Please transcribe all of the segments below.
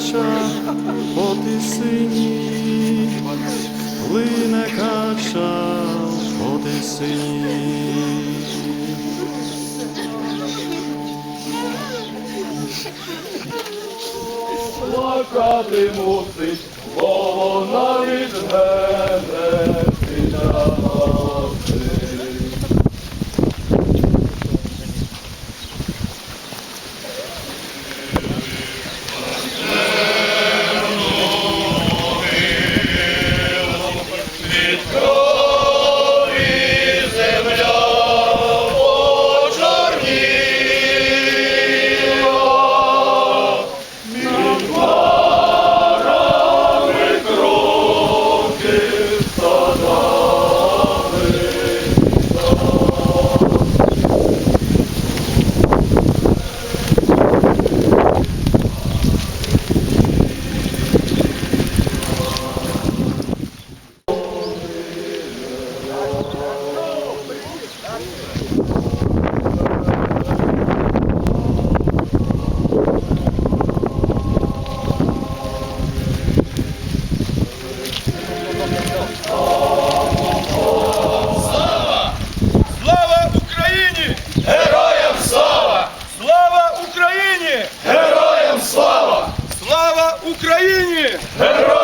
кача по тисині, плине кача по тисині. Плакати мусить, Україні! Героям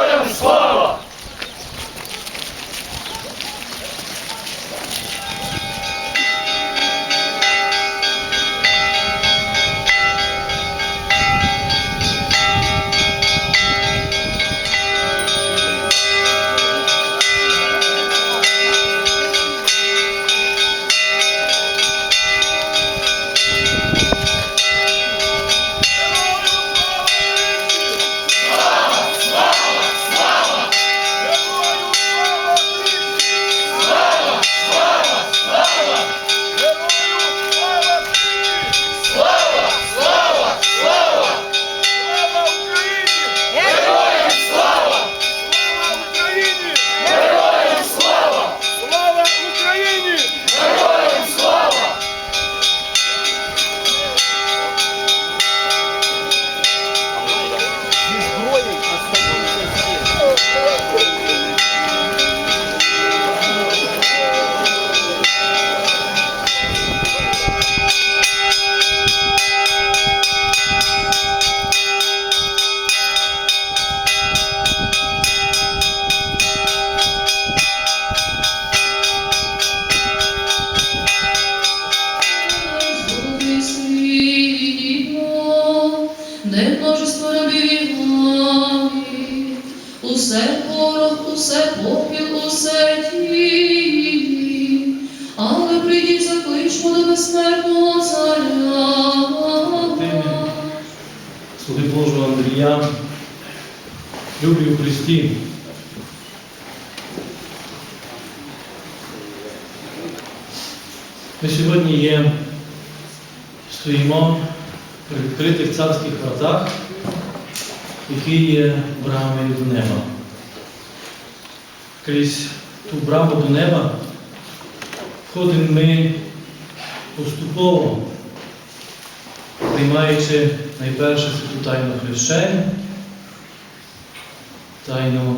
усе попіл, усе тінь, але прийдіть закличмо до безсмертного царя. Слуги Божого Андрія, люблю в Христі. Ми сьогодні є, стоїмо при відкритих царських вратах, які є брамою до неба. Крізь ту браму до неба входимо ми поступово приймаючи найперше святу тайну хрещення, тайну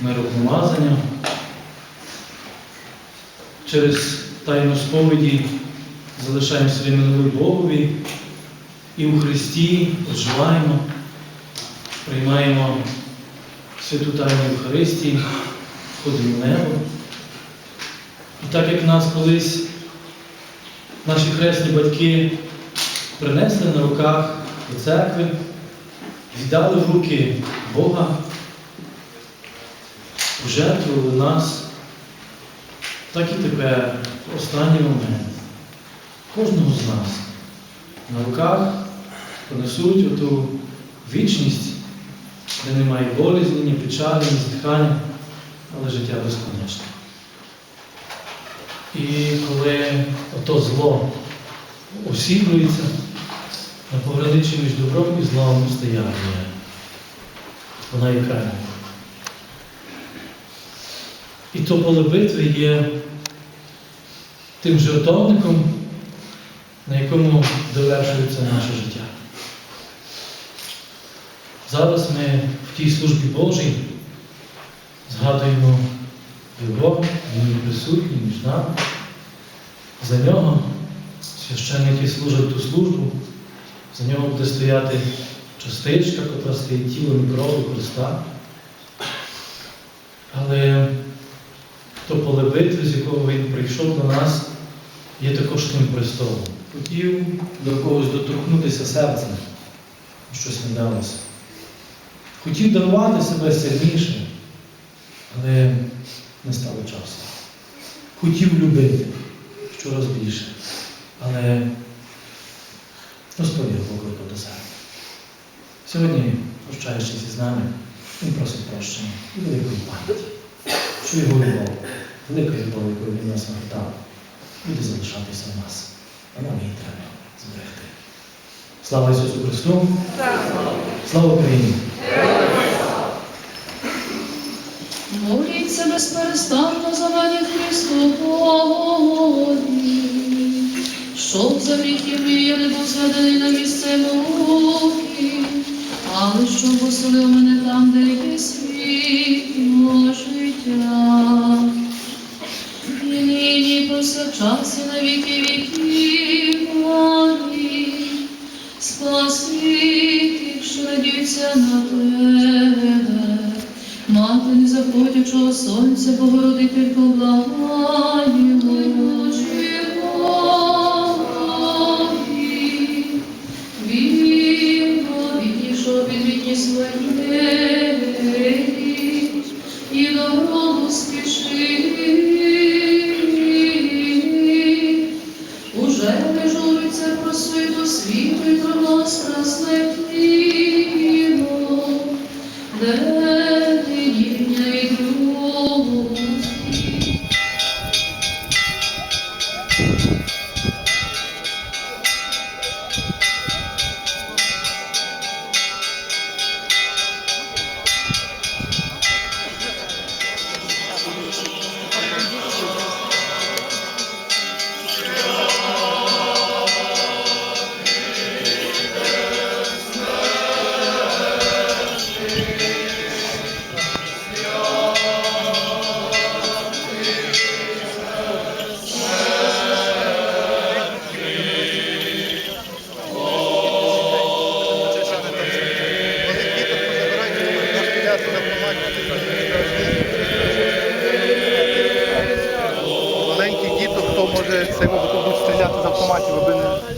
миропомазання, через тайну сповіді залишаємо своє минуле Богові і у Христі проживаємо, приймаємо святу тайну Євхаристії, в небо. І так як нас колись наші хресні батьки принесли на руках до церкви, віддали в руки Бога, пожертвували нас, так і тепер, в останній момент, кожного з нас на руках понесуть оту вічність, де немає болізні, ні печалі, ні зітхання, але життя безконечне. І коли ото зло усілюється, на пограничі між добром і злом стояння. Вона і крайня. І то поле битви є тим жертовником, на якому довершується наше життя. Зараз ми в тій службі Божій згадуємо його, він присутній між нами. За нього священники служать ту службу, за нього буде стояти частичка, яка стоїть тілом і Христа. Але то поле битви, з якого він прийшов до нас, є також тим престолом. Хотів до когось доторкнутися серцем, щось не далося. Хотів дарувати себе сильніше, але не стало часу. Хотів любити щораз більше, але Господь його покликав до себе. Сьогодні, прощаючись із нами, він просить прощення і великої пам'яті, що його любов, велика любов, якою він нас нагадав, буде залишатися в нас, а нам її треба зберегти. Слава Ісусу Христу! Слава Україні! Моліться безперестанно за мене Христу Богі, щоб за мій я не був зведений на місце муки, але щоб поселив мене там, де є світло життя. Де цей мабуть, будуть стріляти з автоматів, аби не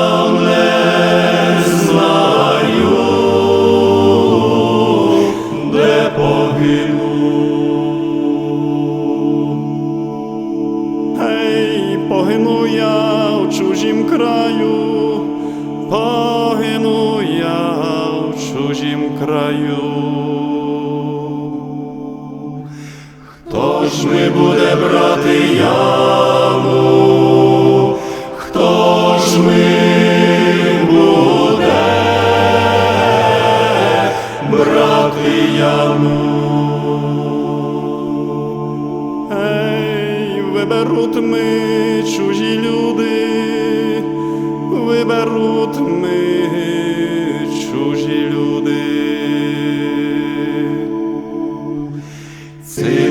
краю. Хто ж ми буде брати яву? Хто ж ми? Ей, виберуть ми чужі люди, виберуть ми.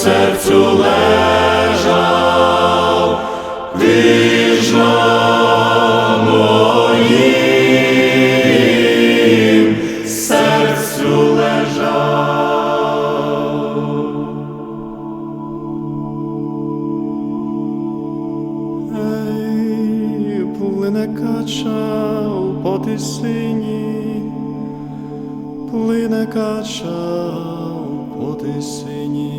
серцю лежав, ти на моїм серцю лежав. Ей, плине кача по тисині, плине кача по тисині.